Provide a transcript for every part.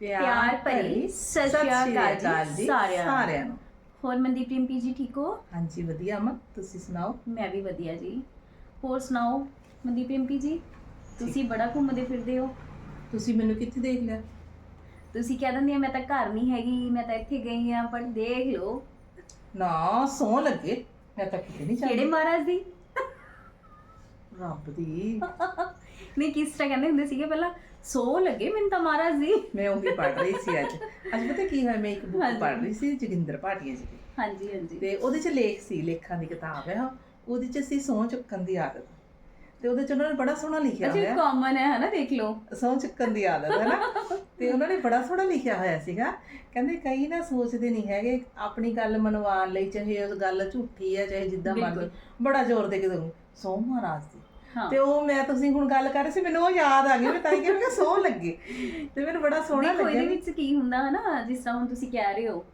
ਪਿਆਰ ਭਰੀ ਸਤਿ ਸ਼੍ਰੀ ਅਕਾਲ ਜੀ ਸਾਰਿਆਂ ਨੂੰ। ਹੋਰ ਮਨਦੀਪ ਰਿੰਪੀ ਜੀ ਠੀਕ ਹੋ? ਹਾਂਜੀ ਵਧੀਆ ਅਮਨ ਤੁਸੀਂ ਸੁਣਾਓ? ਮੈਂ ਵੀ ਵਧੀਆ ਜੀ। ਹੋਰ ਸੁਣਾਓ ਮਨਦੀਪ ਰਿੰਪੀ ਜੀ ਤੁਸੀਂ ਬੜਾ ਘੁੰਮਦੇ ਫਿਰਦੇ ਹੋ? ਤੁਸੀਂ ਮੈਨੂੰ ਕਿੱਥੇ ਦੇਖ ਲਿਆ? ਤੁਸੀਂ ਕਹਿ ਦਿੰਦੇ ਆ ਮੈਂ ਤਾਂ ਘਰ ਨਹੀਂ ਹੈਗੀ ਮੈਂ ਤਾਂ ਇੱਥੇ ਗਈ ਆ ਪਰ ਦੇਖ ਲਓ। ਨਾ ਸੌ ਲੱਗੇ। ਮੈਂ ਤਾਂ ਕਿਤੇ ਨਹੀਂ ਕਿਹੜੇ ਜਾਂਦੀ। ਮਹਾਰਾਜ ਦੀ? ਰੱਬ ਦੀ। ਨਹੀਂ ਕਿਸ ਤਰ੍ਹਾਂ ਕਹਿੰਦੇ ਹੁੰਦੇ ਸੀਗੇ ਪਹਿਲਾਂ? ਸੋ ਲੱਗੇ ਮੈਨੂੰ ਤਾਂ ਮਹਾਰਾਜ ਦੀ ਮੈਂ ਉਹੀ ਪੜ੍ਹ ਰਹੀ ਸੀ ਅੱਜ। ਅੱਜ ਪਤਾ ਕੀ ਹੋਇਆ ਮੈਂ ਇੱਕ ਬੁੱਕ ਹਾਂਜੀ। ਪੜ੍ਹ ਰਹੀ ਸੀ ਜੋਗਿੰਦਰ ਭਾਟੀਆ ਜੀ ਦੀ। ਹਾਂਜੀ ਹਾਂਜੀ। ਤੇ ਉਹਦੇ ਚ ਲੇਖ ਸੀ ਲੇਖਾਂ ਦੀ ਕਿਤਾਬ ਹੈ ਉਹਦੇ ਚ ਸੀ ਸੌ ਚੁੱਕਣ ਦੀ ਆਦਤ। ਤੇ ਉਹਦੇ ਚ ਉਹਨਾਂ ਨੇ ਬੜਾ ਸੋਹਣਾ ਲਿਖਿਆ ਅੱਛਾ ਹੋਇਆ। ਕਾਮਨ ਹੈ ਹਨਾ ਦੇਖ ਲਓ। ਸੌ ਚੁੱਕਣ ਦੀ ਆਦਤ ਹੈ ਨਾ ਤੇ ਉਹਨਾਂ ਨੇ ਬੜਾ ਸੋਹਣਾ ਲਿਖਿਆ ਹੋਇਆ ਸੀਗਾ। ਕਹਿੰਦੇ ਕਈ ਨਾ ਸੋਚਦੇ ਨਹੀਂ ਹੈਗੇ ਆਪਣੀ ਗੱਲ ਮਨਵਾਉਣ ਲਈ ਚਾਹੇ ਉਹ ਗੱਲ ਝੂਠੀ ਹੈ ਚਾਹੇ ਜਿੱਦਾਂ ਮਰਜ਼ੀ। ਬਿਲਕੁਲ। ਬੜਾ ਜ਼ੋਰ ਦੇ ਕੇ ਦਊਂ। ਸੌ ਮਹਾਰਾਜ ਦੀ। ਤੇ ਉਹ ਮੈਂ ਤੁਸੀਂ ਹੁਣ ਗੱਲ ਕਰ ਰਹੇ ਸੀ ਮੈਨੂੰ ਉਹ ਯਾਦ ਆ ਗਈ ਮੈਂ ਤਾਂ ਹੀ ਕਿਹਾ ਕਿ ਸੌ ਲੱਗੇ। ਤੇ ਮੈਨੂੰ ਬੜਾ ਸੋਹਣਾ ਦੇਖੋ ਇਹਦੇ ਲੱਗਿਆ। ਵਿੱਚ ਕੀ ਹੁੰਦਾ ਹੈ ਨਾ ਜਿਸ ਤਰ੍ਹਾਂ ਹੁਣ ਤੁਸੀਂ ਕਹਿ ਰਹੇ ਹੋ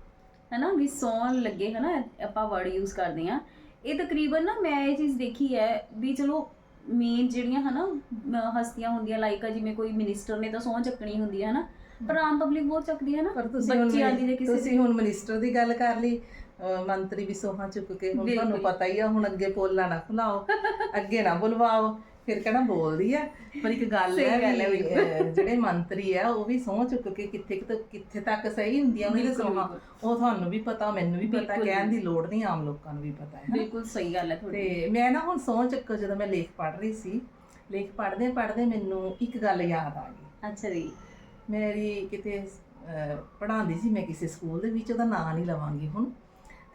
ਹਨਾ ਵੀ ਸੌਣ ਲੱਗੇ ਹਨਾ ਆਪਾਂ ਵਰਡ ਯੂਜ਼ ਕਰਦੇ ਆ ਇਹ ਤਕਰੀਬਨ ਨਾ ਮੈਂ ਇਹ ਚੀਜ਼ ਦੇਖੀ ਹੈ ਵੀ ਚਲੋ ਮੇਨ ਜਿਹੜੀਆਂ ਹਨਾ ਹਸਤੀਆਂ ਹੁੰਦੀਆਂ ਲਾਈਕ ਜਿਵੇਂ ਕੋਈ ਮਿਨਿਸਟਰ ਨੇ ਤਾਂ ਸੌਂ ਚੱਕਣੀ ਹੁੰਦੀ ਹੈ ਹਨਾ। ਪਰ ਆਮ ਪਬਲਿਕ ਬਹੁਤ ਚੱਕਦੀ ਹੈ ਨਾ ਬੱਚਿਆਂ ਦੀ ਜਾਂ ਕਿਸੇ ਤੁਸੀਂ ਹੁਣ ਮਿਨਿਸਟਰ ਦੀ ਗੱਲ ਕਰ ਲਈ ਅਹ ਮੰਤਰੀ ਵੀ ਸੋਹਾਂ ਚੁੱਕ ਕੇ ਹੁਣ। ਤੁਹਾਨੂੰ ਪਤਾ ਹੀ ਆ ਹੁਣ ਅੱਗੇ ਪੋਲਾ ਨਾ ਖੁਲਾਓ ਅੱਗੇ ਨਾ ਬੁਲਵਾਓ ਫਿਰ ਕਹਿਣਾ ਬੋਲਦੀ ਆ। ਪਰ ਇੱਕ ਗੱਲ ਸਹੀ ਹੈ ਗੱਲ ਹੈ ਵੀ ਅਹ, ਜਿਹੜੇ ਮੰਤਰੀ ਆ ਉਹ ਵੀ ਸਹੁੰ ਚੁੱਕ ਕੇ ਕਿੱਥੇ ਕੁ ਕਿੱਥੇ ਤੱਕ ਸਹੀ ਹੁੰਦੀਆਂ ਉਹਨਾਂ ਦੀ ਬਿਲਕੁਲ, ਸੋਹਾਂ ਉਹ ਤੁਹਾਨੂੰ ਵੀ ਪਤਾ ਮੈਨੂੰ ਵੀ ਪਤਾ ਬਿਲਕੁਲ। ਕਹਿਣ ਦੀ ਲੋੜ ਨਹੀਂ ਆਮ ਲੋਕਾਂ ਨੂੰ ਵੀ ਪਤਾ ਹੈ। ਨਾ। ਬਿਲਕੁਲ ਸਹੀ ਗੱਲ ਹੈ ਤੁਹਾਡੀ। ਤੇ ਮੈਂ ਨਾ ਹੁਣ ਸਹੁੰ ਚੱਕ ਜਦੋਂ ਮੈਂ ਲੇਖ ਪੜ੍ਹ ਰਹੀ ਸੀ ਲੇਖ ਪੜ੍ਹਦੇ ਪੜ੍ਹਦੇ ਮੈਨੂੰ ਇੱਕ ਗੱਲ ਯਾਦ ਆ ਗਈ। ਅੱਛਾ ਜੀ। ਮੇਰੀ ਕਿਤੇ ਪੜਾਉਂਦੀ ਸੀ ਮੈਂ ਕਿਸੇ ਸਕੂਲ ਦੇ ਵਿੱਚ ਉਹਦਾ ਨਾਂ ਨਹੀਂ ਲਵਾਂਗੀ ਹੁਣ।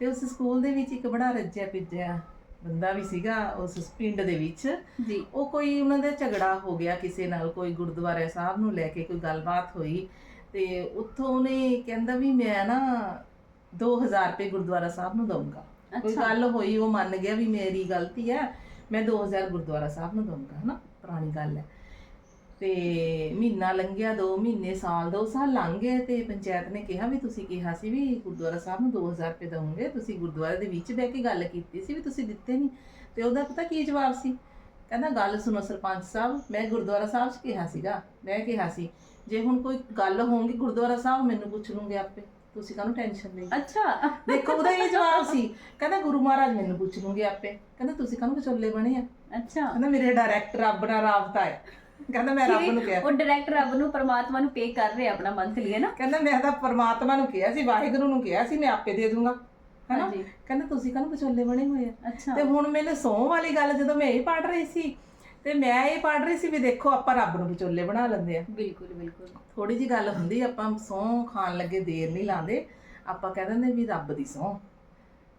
ਤੇ ਉਸ ਸਕੂਲ ਦੇ ਵਿੱਚ ਇੱਕ ਬੜਾ ਰੱਜਿਆ ਪਿੱਜਿਆ ਬੰਦਾ ਵੀ ਸੀਗਾ ਉਸ ਪਿੰਡ ਦੇ ਵਿੱਚ। ਜੀ। ਉਹ ਕੋਈ ਉਹਨਾਂ ਦਾ ਝਗੜਾ ਹੋ ਗਿਆ ਕਿਸੇ ਨਾਲ ਕੋਈ ਗੁਰਦੁਆਰੇ ਸਾਹਿਬ ਨੂੰ ਲੈ ਕੇ ਕੋਈ ਗੱਲਬਾਤ ਹੋਈ ਤੇ ਉੱਥੋਂ ਉਹਨੇ ਕਹਿੰਦਾ ਵੀ ਮੈਂ ਨਾ 2000 ਰੁਪਏ ਗੁਰਦੁਆਰਾ ਸਾਹਿਬ ਨੂੰ ਦਊਂਗਾ। ਕੋਈ ਗੱਲ ਹੋਈ ਉਹ ਮੰਨ ਗਿਆ ਵੀ ਮੇਰੀ ਗਲਤੀ ਹੈ ਮੈਂ 2000 ਗੁਰਦੁਆਰਾ ਸਾਹਿਬ ਨੂੰ ਦਊਂਗਾ ਹਨਾ? ਪੁਰਾਣੀ ਗੱਲ ਹੈ। ਤੇ ਮਹੀਨਾ ਲੰਘਿਆ 2 ਮਹੀਨੇ ਸਾਲ 2 ਸਾਲ ਲੰਘ ਗਏ ਤੇ ਪੰਚਾਇਤ ਨੇ ਕਿਹਾ ਵੀ ਤੁਸੀਂ ਕਿਹਾ ਸੀ ਵੀ ਗੁਰਦੁਆਰਾ ਸਾਹਿਬ ਨੂੰ 2000 ਰੁਪਏ ਦਵੋਗੇ। ਤੁਸੀਂ ਗੁਰਦੁਆਰੇ ਦੇ ਵਿੱਚ ਬਹਿ ਕੇ ਗੱਲ ਕੀਤੀ ਸੀ ਵੀ ਤੁਸੀਂ ਦਿੱਤੇ ਨਹੀਂ ਤੇ ਉਹਦਾ ਪਤਾ ਕੀ ਜਵਾਬ ਸੀ? ਕਹਿੰਦਾ ਗੱਲ ਸੁਣੋ ਸਰਪੰਚ ਸਾਹਿਬ ਮੈਂ ਗੁਰਦੁਆਰਾ ਸਾਹਿਬ 'ਚ ਕਿਹਾ ਸੀਗਾ ਮੈਂ ਕਿਹਾ ਸੀ ਜੇ ਹੁਣ ਕੋਈ ਗੱਲ ਹੋਊਗੀ ਗੁਰਦੁਆਰਾ ਸਾਹਿਬ ਮੈਨੂੰ ਪੁੱਛ ਲੂੰਗੇ ਆਪੇ। ਤੁਸੀਂ ਕਾਹਨੂੰ ਟੈਨਸ਼ਨ ਲਈ? ਅੱਛਾ। ਦੇਖੋ ਉਹਦਾ ਇਹ ਜਵਾਬ ਸੀ। ਕਹਿੰਦਾ ਗੁਰੂ ਮਹਾਰਾਜ ਮੈਨੂੰ ਪੁੱਛ ਲੂੰਗੇ ਆਪੇ। ਕਹਿੰਦਾ ਤੁਸੀਂ ਕਾਹਨੂੰ ਵਿਚੋਲੇ ਬਣੇ ਆ? ਅੱਛਾ। ਕਹਿੰਦਾ ਮੇਰੇ ਡਾਇਰੈਕਟ ਰੱਬ ਨਾਲ ਰਾਬਤਾ ਹੈ। ਕਹਿੰਦਾ ਮੈਂ ਰੱਬ ਨੂੰ ਕਿਹਾ। ਉਹ ਡਾਇਰੈਕਟ ਰੱਬ ਨੂੰ ਪਰਮਾਤਮਾ ਨੂੰ ਪੇ ਕਰ ਰਿਹਾ ਆਪਣਾ ਮੰਥਲੀ ਹੈ ਨਾ? ਕਹਿੰਦਾ ਮੈਂ ਤਾਂ ਪਰਮਾਤਮਾ ਨੂੰ ਕਿਹਾ ਸੀ ਵਾਹਿਗੁਰੂ ਨੂੰ ਕਿਹਾ ਸੀ ਮੈਂ ਆਪੇ ਦੇ ਦੂੰਗਾ। ਹੈਨਾ? ਕਹਿੰਦਾ ਤੁਸੀਂ ਕਾਹਨੂੰ ਵਿਚੋਲੇ ਬਣੇ ਹੋਏ ਆ? ਅੱਛਾ। ਤੇ ਹੁਣ ਮੈਨੂੰ ਸੌਂ ਵਾਲੀ ਗੱਲ ਜਦੋਂ ਮੈਂ ਇਹ ਪੜ ਰਹੀ ਸੀ ਤੇ ਮੈਂ ਇਹ ਪੜ ਰਹੀ ਸੀ ਵੀ ਦੇਖੋ ਆਪਾਂ ਰੱਬ ਨੂੰ ਵਿਚੋਲੇ ਬਣਾ ਲੈਂਦੇ ਆ। ਬਿਲਕੁਲ ਬਿਲਕੁਲ। ਥੋੜੀ ਜੀ ਗੱਲ ਹੁੰਦੀ ਆਪਾਂ ਸੌਂ ਖਾਣ ਲੱਗੇ ਦੇਰ ਨਹੀਂ ਲਾਉਂਦੇ। ਆਪਾਂ ਕਹਿ ਦਿੰਦੇ ਵੀ ਰੱਬ ਦੀ ਸੌਂ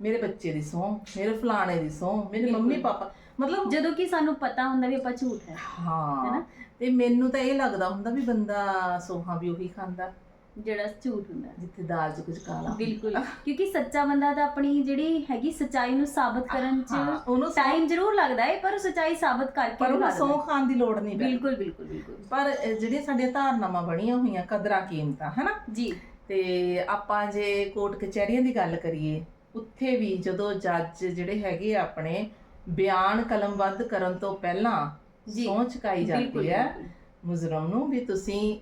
ਮੇਰੇ ਬੱਚੇ ਦੀ ਸੌਂ ਮੇਰੇ ਫਲਾਣੇ ਦੀ ਸੌਂ ਮੇਰੇ। ਮੰਮੀ ਪਾਪਾ ਮਤਲਬ ਜਦੋਂ ਕਿ ਸਾਨੂੰ ਪਤਾ ਹੁੰਦਾ ਵੀ ਆਪਾਂ ਝੂਠ ਹੈ ਹਾਂ। ਹੈਨਾ? ਤੇ ਮੈਨੂੰ ਤਾਂ ਇਹ ਲੱਗਦਾ ਹੁੰਦਾ ਵੀ ਬੰਦਾ ਸੋਹਾਂ ਵੀ ਉਹੀ ਖਾਂਦਾ। ਜਿਹੜਾ ਝੂਠ ਹੁੰਦਾ ਹੈ। ਜਿੱਥੇ ਦਾਲ 'ਚ ਕੁਝ ਕਾਲਾ ਬਿਲਕੁਲ। ਕਿਉਂਕਿ ਸੱਚਾ ਬੰਦਾ ਤਾਂ ਆਪਣੀ ਜਿਹੜੀ ਹੈਗੀ ਸਚਾਈ ਨੂੰ ਸਾਬਤ ਕਰਨ ਹਾਂ, ਚ ਉਹਨੂੰ ਸਹੁੰ- ਟਾਈਮ ਜ਼ਰੂਰ ਲੱਗਦਾ ਹੈ ਪਰ ਸਚਾਈ ਸਾਬਤ ਕਰਕੇ ਪਰ ਉਹਨੂੰ ਸੌਂ ਦਿੰਦਾ ਖਾਣ ਦੀ ਲੋੜ ਨਹੀਂ। ਪੈਂਦੀ। ਬਿਲਕੁਲ ਬਿਲਕੁਲ ਬਿਲਕੁਲ। ਪਰ ਅਹ, ਜਿਹੜੀਆਂ ਸਾਡੀਆਂ ਧਾਰਨਾਵਾਂ ਬਣੀਆਂ ਹੋਈਆਂ ਕਦਰਾਂ ਕੀਮਤਾਂ ਹਨਾ? ਜੀ। ਤੇ ਆਪਾਂ ਜੇ ਕੋਰਟ ਕਚਹਿਰੀਆਂ ਦੀ ਗੱਲ ਕਰੀਏ ਉੱਥੇ ਵੀ ਜਦੋਂ ਜੱਜ ਜਿਹੜੇ ਹੈਗੇ ਆ ਆਪਣੇ ਬਿਆਨ ਕਲਮਬੱਧ ਕਰਨ ਤੋਂ ਪਹਿਲਾਂ ਜੀ। ਸਹੁੰ ਚੁਕਾਈ ਬਿਲਕੁਲ ਜਾਂਦੀ ਹੈ ਬਿਲਕੁਲ। ਮੁਜਰਮ ਨੂੰ ਵੀ ਤੁਸੀਂ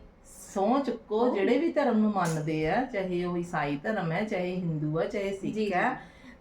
ਸਹੁੰ ਚੁੱਕੋ ਜਿਹੜੇ ਵੀ ਧਰਮ ਨੂੰ ਮੰਨਦੇ ਆ ਚਾਹੇ ਉਹ ਈਸਾਈ ਧਰਮ ਹੈ ਚਾਹੇ ਹਿੰਦੂ ਹੈ ਚਾਹੇ ਜੀ, ਸਿੱਖ। ਹੈ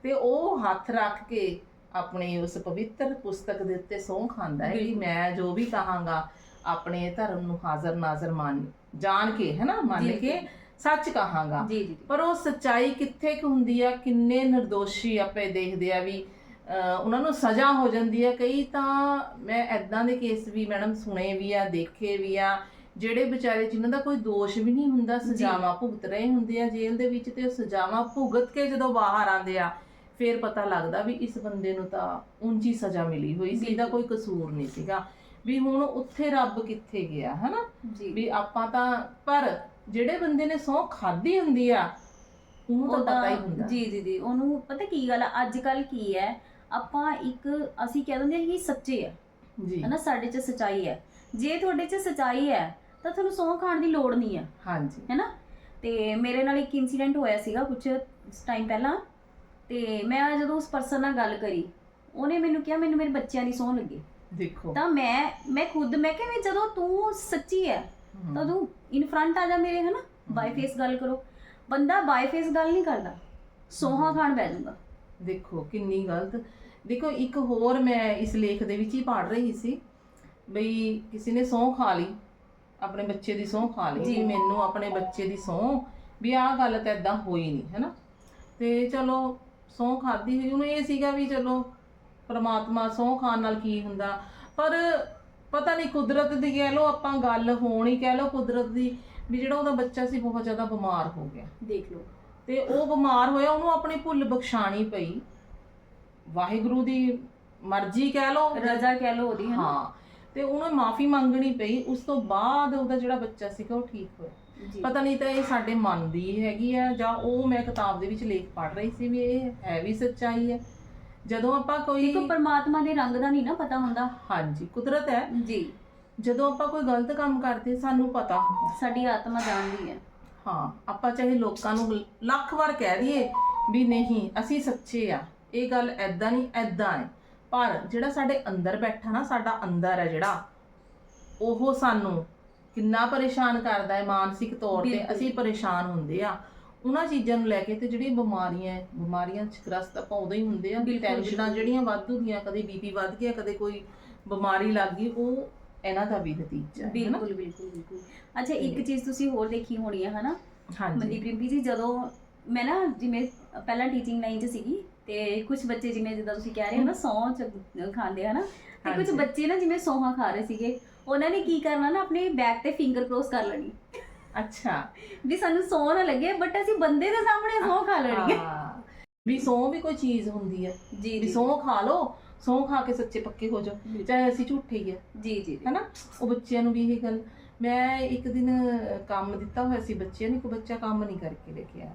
ਤੇ ਉਹ ਹੱਥ ਰੱਖ ਕੇ ਆਪਣੇ ਉਸ ਪਵਿੱਤਰ ਪੁਸਤਕ ਦੇ ਉੱਤੇ ਸਹੁੰ ਖਾਂਦਾ ਹੈ ਕਿ ਬਿਲਕੁਲ। ਮੈਂ ਜੋ ਵੀ ਕਹਾਂਗਾ ਆਪਣੇ ਧਰਮ ਨੂੰ ਹਾਜ਼ਰ ਨਾਜ਼ਰ ਮੰਨ ਜਾਣ ਕੇ ਹੈ ਨਾ ਮੰਨ ਜੀ, ਕੇ। ਸੱਚ ਕਹਾਂਗਾ ਜੀ ਜੀ ਪਰ ਉਹ ਸੱਚਾਈ ਕਿੱਥੇ ਕੁ ਹੁੰਦੀ ਆ ਕਿੰਨੇ ਨਿਰਦੋਸ਼ੀ ਆਪੇ ਦੇਖਦੇ ਆ ਵੀ ਉਹਨਾਂ ਨੂੰ ਸਜ਼ਾ ਹੋ ਜਾਂਦੀ ਆ ਕਈ ਤਾਂ ਮੈਂ ਐਦਾਂ ਦੇ ਕੇਸ ਵੀ ਮੈਡਮ ਸੁਣੇ ਵੀ ਆ ਦੇਖੇ ਵੀ ਆ ਜਿਹੜੇ ਵਿਚਾਰੇ ਜਿਨ੍ਹਾਂ ਦਾ ਕੋਈ ਦੋਸ਼ ਵੀ ਨਹੀਂ ਹੁੰਦਾ ਸਜ਼ਾਵਾਂ ਭੁਗਤ ਰਹੇ ਹੁੰਦੇ ਆ ਜੇਲ੍ਹ ਦੇ ਵਿੱਚ ਤੇ ਉਹ ਸਜ਼ਾਵਾਂ ਭੁਗਤ ਕੇ ਜਦੋਂ ਬਾਹਰ ਆਉਂਦੇ ਆ ਫਿਰ ਪਤਾ ਲੱਗਦਾ ਵੀ ਇਸ ਬੰਦੇ ਨੂੰ ਤਾਂ ਉਂਚੀ ਸਜ਼ਾ ਮਿਲੀ ਹੋਈ ਸੀ ਇਹਦਾ ਕੋਈ ਕਸੂਰ ਨਹੀਂ ਸੀਗਾ। ਵੀ ਹੁਣ ਉੱਥੇ ਰੱਬ ਕਿੱਥੇ ਗਿਆ ਹਨਾ? ਵੀ ਆਪਾਂ ਤਾਂ ਪਰ ਜਿਹੜੇ ਬੰਦੇ ਨੇ ਸਹੁੰ ਖਾਧੀ ਹੁੰਦੀ ਆ ਉਹਨੂੰ ਤਾਂ ਪਤਾ ਹੀ ਹੁੰਦਾ। ਜੀ ਜੀ ਜੀ ਉਹਨੂੰ ਪਤਾ ਕੀ ਗੱਲ ਆ? ਅੱਜ ਕੱਲ ਕੀ ਹੈ? ਆਪਾਂ ਇੱਕ ਅਸੀਂ ਕਹਿ ਦਿੰਦੇ ਹਾਂ ਕਿ ਸੱਚੇ ਆ। ਜੀ। ਹਨਾ ਸਾਡੇ 'ਚ ਸਚਾਈ ਹੈ ਜੇ ਤੁਹਾਡੇ 'ਚ ਸਚਾਈ ਹੈ ਤਾਂ ਤੁਹਾਨੂੰ ਸੌਂ ਖਾਣ ਦੀ ਲੋੜ ਨਹੀਂ ਹੈ ਹਾਂਜੀ। ਹੈਨਾ? ਤੇ ਮੇਰੇ ਨਾਲ ਇੱਕ ਇਨਸੀਡੈਂਟ ਹੋਇਆ ਸੀਗਾ ਕੁਝ ਟਾਈਮ ਪਹਿਲਾਂ। ਤੇ ਮੈਂ ਜਦੋਂ ਉਸ ਪਰਸਨ ਨਾਲ ਗੱਲ ਕਰੀ ਉਹਨੇ ਮੈਨੂੰ ਕਿਹਾ ਮੈਨੂੰ ਮੇਰੇ ਬੱਚਿਆਂ ਦੀ ਸੌਂ ਲੱਗੀ। ਦੇਖੋ। ਤਾਂ ਮੈਂ ਮੈਂ ਖੁਦ ਮੈਂ ਕਿਹਾ ਵੀ ਜਦੋਂ ਤੂੰ ਸੱਚੀ ਹੈ ਤਾਂ ਤੂੰ ਇਨ ਫਰੰਟ ਆ ਜਾ ਮੇਰੇ ਹਨਾ? ਬਾਈ ਫੇਸ ਗੱਲ ਕਰੋ। ਬੰਦਾ ਬਾਈ ਫੇਸ ਗੱਲ ਨਹੀਂ ਕਰਦਾ। ਸੋਹਾ ਖਾਣ ਬਹਿ ਜਾਊਗਾ ਦੇਖੋ ਕਿੰਨੀ ਗਲਤ ਦੇਖੋ ਇੱਕ ਹੋਰ ਮੈਂ ਇਸ ਲੇਖ ਦੇ ਵਿੱਚ ਹੀ ਪੜ੍ਹ ਰਹੀ ਸੀ ਬਈ ਕਿਸੇ ਨੇ ਸਹੁੰ ਖਾ ਲਈ ਆਪਣੇ ਬੱਚੇ ਦੀ ਸਹੁੰ ਖਾ ਲਈ ਜੀ। ਮੈਨੂੰ ਆਪਣੇ ਬੱਚੇ ਦੀ ਸਹੁੰ ਵੀ ਆਹ ਗੱਲ ਤਾਂ ਇਦਾਂ ਹੋਈ ਨਹੀਂ ਹੈਨਾ? ਤੇ ਚਲੋ ਸਹੁੰ ਖਾਦੀ ਹੋਈ ਉਹਨੂੰ ਇਹ ਸੀਗਾ ਵੀ ਚਲੋ ਪ੍ਰਮਾਤਮਾ ਸਹੁੰ ਖਾਣ ਨਾਲ ਕੀ ਹੁੰਦਾ? ਪਰ ਪਤਾ ਨਹੀਂ ਕੁਦਰਤ ਦੀ ਕਹਿ ਲਓ ਆਪਾਂ ਗੱਲ ਹੋਣੀ ਕਹਿ ਲਓ ਕੁਦਰਤ ਦੀ ਵੀ ਜਿਹੜਾ ਉਹਦਾ ਬੱਚਾ ਸੀ ਬਹੁਤ ਜ਼ਿਆਦਾ ਬਿਮਾਰ ਹੋ ਗਿਆ। ਦੇਖ ਲਓ। ਤੇ ਉਹ ਬਿਮਾਰ ਹੋਇਆ ਉਹਨੂੰ ਆਪਣੀ ਭੁੱਲ ਬਖਸ਼ਾਣੀ ਪਈ। ਵਾਹਿਗੁਰੂ ਦੀ ਮਰਜ਼ੀ ਕਹਿ ਲਓ। ਰਜ਼ਾ ਕਹਿ ਲਓ ਉਹਦੀ ਹੈ ਨਾ ਹਾਂ ਤੇ ਉਹਨੂੰ ਮਾਫੀ ਮੰਗਣੀ ਪਈ। ਉਸ ਤੋਂ ਬਾਅਦ ਉਹਦਾ ਜਿਹੜਾ ਬੱਚਾ ਸੀਗਾ ਉਹ ਠੀਕ ਹੋਇਆ। ਜੀ। ਪਤਾ ਨਹੀਂ ਤਾਂ ਇਹ ਸਾਡੇ ਮਨ ਦੀ ਹੈਗੀ ਆ ਜਾਂ ਉਹ ਮੈਂ ਕਿਤਾਬ ਦੇ ਵਿੱਚ ਲੇਖ ਪੜ੍ਹ ਰਹੀ ਸੀ ਵੀ ਇਹ ਹੈ ਵੀ ਸੱਚਾਈ ਹੈ। ਜਦੋਂ ਆਪਾਂ ਕੋਈ ਦੇਖੋ ਪਰਮਾਤਮਾ ਦੇ ਰੰਗ ਦਾ ਨਹੀਂ ਨਾ ਪਤਾ ਹੁੰਦਾ। ਹਾਂਜੀ ਕੁਦਰਤ ਹੈ। ਜੀ। ਜਦੋਂ ਆਪਾਂ ਕੋਈ ਗਲਤ ਕੰਮ ਕਰਦੇ ਸਾਨੂੰ ਪਤਾ ਹੁੰਦਾ। ਸਾਡੀ ਆਤਮਾ ਜਾਣਦੀ ਹੈ। ਹਾਂ ਆਪਾਂ ਚਾਹੇ ਲੋਕਾਂ ਨੂੰ ਲੱਖ ਵਾਰ ਕਹਿ ਦਈਏ ਵੀ ਨਹੀਂ ਅਸੀਂ ਸੱਚੇ ਆ। ਇਹ ਗੱਲ ਐਦਾਂ ਨਹੀਂ ਐਦਾਂ ਹੈ ਪਰ ਜਿਹੜਾ ਸਾਡੇ ਅੰਦਰ ਬੈਠਾ ਨਾ ਸਾਡਾ ਅੰਦਰ ਹੈ ਜਿਹੜਾ ਉਹ ਸਾਨੂੰ ਕਿੰਨਾ ਪਰੇਸ਼ਾਨ ਕਰਦਾ ਹੈ ਮਾਨਸਿਕ ਤੌਰ ਤੇ। ਅਸੀਂ ਪਰੇਸ਼ਾਨ ਹੁੰਦੇ ਆ। ਉਹਨਾਂ ਚੀਜ਼ਾਂ ਨੂੰ ਲੈ ਕੇ ਤੇ ਜਿਹੜੀ ਬਿਮਾਰੀਆਂ ਹੈ, ਬਿਮਾਰੀਆਂ ਚ ਗ੍ਰਸਤ ਆਪਾਂ ਉਦੋਂ ਹੀ ਹੁੰਦੇ ਆ। ਟੈਨਸ਼ਨਾਂ। ਜਿਹੜੀਆਂ ਵਾਧੂ ਦੀਆਂ ਕਦੇ ਬੀਪੀ ਵੱਧ ਗਿਆ ਕਦੇ ਕੋਈ ਬਿਮਾਰੀ ਲੱਗ ਗਈ ਉਹ ਇਹਨਾਂ ਦਾ ਵੀ ਨਤੀਜਾ ਹੈ? ਬਿਲਕੁਲ ਬਿਲਕੁਲ ਬਿਲਕੁਲ। ਅੱਛਾ ਇੱਕ ਚੀਜ਼ ਤੁਸੀਂ ਹੋਰ ਦੇਖੀ ਹੋਣੀ ਹੈ ਹਨਾ? ਹਾਂਜੀ। ਮਨਦੀਪ ਰਿੰਪੀ ਜੀ ਜਦੋਂ ਮੈਂ ਨਾ ਜਿਵੇਂ ਪਹਿਲਾਂ ਟੀਚਿੰਗ ਲਾਈਨ 'ਚ ਸੀਗੀ ਤੇ ਕੁਝ ਬੱਚੇ ਜਿਵੇਂ ਜਿੱਦਾਂ ਤੁਸੀਂ ਕਹਿ ਰਹੇ ਹੋ ਨਾ ਸੌਂ ਚ ਖਾਂਦੇ ਹਨਾ ਤੇ ਕੁਝ। ਬੱਚੇ ਨਾ ਜਿਵੇਂ ਸੌਹਾਂ ਖਾ ਰਹੇ ਸੀਗੇ ਉਹਨਾਂ ਨੇ ਕੀ ਕਰਨਾ ਨਾ ਆਪਣੇ ਬੈਕ ਤੇ ਫਿੰਗਰ ਕ੍ਰੋਸ ਕਰ ਲੈਣੀ। ਅੱਛਾ। ਵੀ ਸਾਨੂੰ ਸੌਂ ਨਾ ਲੱਗੇ ਬਟ ਅਸੀਂ ਬੰਦੇ ਦੇ ਸਾਹਮਣੇ ਸੌਂ ਖਾ ਲੈਣੀ ਹੈ ਹਾਂ। ਵੀ ਸੌਂ ਵੀ ਕੋਈ ਚੀਜ਼ ਹੁੰਦੀ ਹੈ ਜੀ ਵੀ ਸੌਂ ਖਾ ਲਓ ਸੌਂ ਖਾ ਕੇ ਸੱਚੇ ਪੱਕੇ ਹੋ ਜਾਓ। ਚਾਹੇ ਅਸੀਂ ਝੂਠੇ ਹੀ ਆ। ਜੀ ਜੀ। ਹੈਨਾ? ਉਹ ਬੱਚਿਆਂ ਨੂੰ ਵੀ ਇਹ ਗੱਲ ਮੈਂ ਇੱਕ ਦਿਨ ਕੰਮ ਦਿੱਤਾ ਹੋਇਆ ਸੀ ਬੱਚਿਆਂ ਨੂੰ ਇੱਕ ਬੱਚਾ ਕੰਮ ਨਹੀਂ ਕਰਕੇ ਲੈ ਕੇ ਆਇਆ।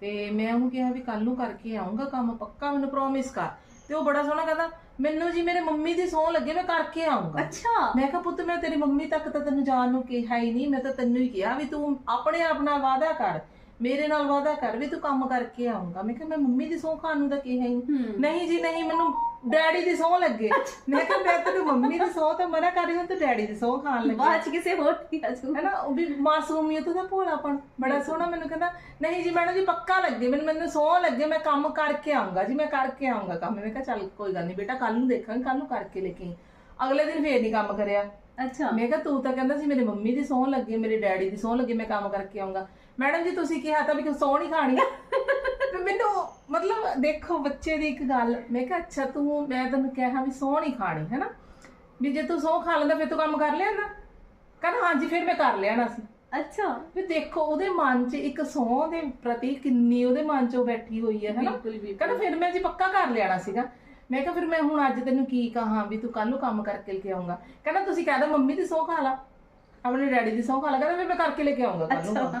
ਤੇ ਮੈਂ ਉਹਨੂੰ ਕਿਹਾ ਵੀ ਕੱਲ ਨੂੰ ਕਰਕੇ ਆਉਂਗਾ ਕੰਮ ਪੱਕਾ ਮੈਨੂੰ ਪ੍ਰੋਮਿਸ ਕਰ। ਤੇ ਉਹ ਬੜਾ ਸੋਹਣਾ ਕਹਿੰਦਾ ਮੈਨੂੰ ਜੀ ਮੇਰੇ ਮੰਮੀ ਦੀ ਸੌਂ ਲੱਗੇ ਮੈਂ ਕਰਕੇ ਆਉਂਗਾ ਅੱਛਾ। ਮੈਂ ਕਿਹਾ ਪੁੱਤ ਮੈਂ ਤੇਰੀ ਮੰਮੀ ਤੱਕ ਤਾਂ ਤੈਨੂੰ ਜਾਣ ਨੂੰ ਕਿਹਾ ਹੀ ਨਹੀਂ ਮੈਂ ਤਾਂ ਤੈਨੂੰ ਹੀ ਕਿਹਾ ਵੀ ਤੂੰ ਆਪਣੇ ਆਪ ਨਾਲ ਵਾਅਦਾ ਕਰ ਮੇਰੇ ਨਾਲ ਵਾਅਦਾ ਕਰ ਵੀ ਤੂੰ ਕੰਮ ਕਰਕੇ ਆਉਂਗਾ ਮੈਂ ਕਿਹਾ ਮੈਂ ਮੰਮੀ ਦੀ ਸਹੁੰ ਖਾਣ ਨੂੰ ਤਾਂ ਕਿਹਾ ਹੂੰ। ਨਹੀਂ ਜੀ ਨਹੀਂ ਮੈਨੂੰ ਡੈਡੀ ਦੀ ਸਹੁੰ ਲੱਗੇ। ਮੈਂ ਕਿਹਾ ਮੈਂ ਤੈਨੂੰ ਮੰਮੀ ਦੀ ਸਹੁੰ ਤਾਂ ਮਨਾ ਕਰ ਰਹੀ ਹਾਂ ਤੂੰ ਡੈਡੀ ਦੀ ਸਹੁੰ ਖਾਣ ਲੱਗੀ। ਬਾਅਦ 'ਚ ਕਿਸੇ ਹੋਰ ਦੀ ਆਜੂ ਹੈ ਨਾ ਉਹ ਵੀ ਮਾਸੂਮੀਅਤ ਦਾ ਭੋਲਾਪਣ। ਬੜਾ ਸੋਹਣਾ ਮੈਨੂੰ ਕਹਿੰਦਾ ਨਹੀਂ ਜੀ ਮੈਡਮ ਜੀ ਪੱਕਾ ਲੱਗੇ ਮੈਨੂੰ ਮੈਨੂੰ ਸਹੁੰ ਲੱਗੇ ਮੈਂ ਕੰਮ ਕਰਕੇ ਆਉਂਗਾ ਜੀ ਮੈਂ ਕਰਕੇ ਆਉਂਗਾ ਕੰਮ। ਮੈਂ ਕਿਹਾ ਚੱਲ ਕੋਈ ਗੱਲ ਨਹੀਂ ਬੇਟਾ ਕੱਲ ਨੂੰ ਦੇਖਾਂਗੇ ਕੱਲ ਨੂੰ ਕਰਕੇ ਲੈ ਕੇ। ਅਗਲੇ ਦਿਨ ਫੇਰ ਨਹੀਂ ਕੰਮ ਕਰਿਆ। ਅੱਛਾ। ਮੈਂ ਕਿਹਾ ਤੂੰ ਤਾਂ ਕਹਿੰਦਾ ਸੀ ਮੇਰੇ ਮੰਮੀ ਦੀ ਸਹੁੰ ਲੱਗੇ ਮੇਰੇ ਡੈਡੀ ਦੀ ਸਹੁੰ ਲੱਗੇ ਮੈਂ ਕੰਮ ਕਰਕੇ ਆਉਂਗਾ ਮੈਡਮ ਜੀ ਤੁਸੀਂ ਕਿਹਾ ਤਾਂ ਵੀ ਕਿ ਸਹੁੰ ਨਹੀਂ ਖਾਣੀ। ਮੈਨੂੰ ਮਤਲਬ ਦੇਖੋ ਬੱਚੇ ਦੀ ਇੱਕ ਗੱਲ ਮੈਂ ਕਿਹਾ ਅੱਛਾ ਤੂੰ ਮੈਂ ਤੈਨੂੰ ਕਿਹਾ ਵੀ ਸਹੁੰ ਨਹੀਂ ਖਾਣੀ ਹੈ ਨਾ ਵੀ ਜੇ ਤੂੰ ਸਹੁੰ ਖਾ ਲੈਂਦਾ ਫਿਰ ਤੂੰ ਕੰਮ ਕਰ ਨਾ ਕਹਿੰਦਾ ਹਾਂਜੀ ਫਿਰ ਮੈਂ ਕਰ ਨਾ ਸੀ। ਅੱਛਾ। ਵੀ ਦੇਖੋ ਉਹਦੇ ਮਨ 'ਚ ਇੱਕ ਸਹੁੰ ਦੇ ਪ੍ਰਤੀ ਕਿੰਨੀ ਉਹਦੇ ਮਨ 'ਚ ਬੈਠੀ ਹੋਈ ਹੈ ਹੈਨਾ? ਬਿਲਕੁਲ ਕਹਿੰਦਾ ਫਿਰ ਮੈਂ ਜੀ ਪੱਕਾ ਕਰ ਲੈਣਾ ਸੀਗਾ। ਮੈਂ ਕਿਹਾ ਫਿਰ ਮੈਂ ਹੁਣ ਅੱਜ ਤੈਨੂੰ ਕੀ ਕਹਾਂ ਵੀ ਤੂੰ ਕੱਲ ਨੂੰ ਕੰਮ ਕਰਕੇ ਲੈ ਕੇ ਆਉਂਗਾ ਕਹਿੰਦਾ ਤੁਸੀਂ ਕਹਿ ਦੋ ਮੰਮੀ ਦੀ ਸਹੁੰ ਖਾ ਲਾ ਆਪਣੇ ਡੈਡੀ ਦੀ ਸਹੁੰ ਖਾ ਲਾ। ਕਹਿੰਦਾ ਫਿਰ ਮੈਂ ਕਰਕੇ ਲੈ ਕੇ ਆਉਂਗਾ ਕੱਲ ਨੂੰ ਕੰਮ।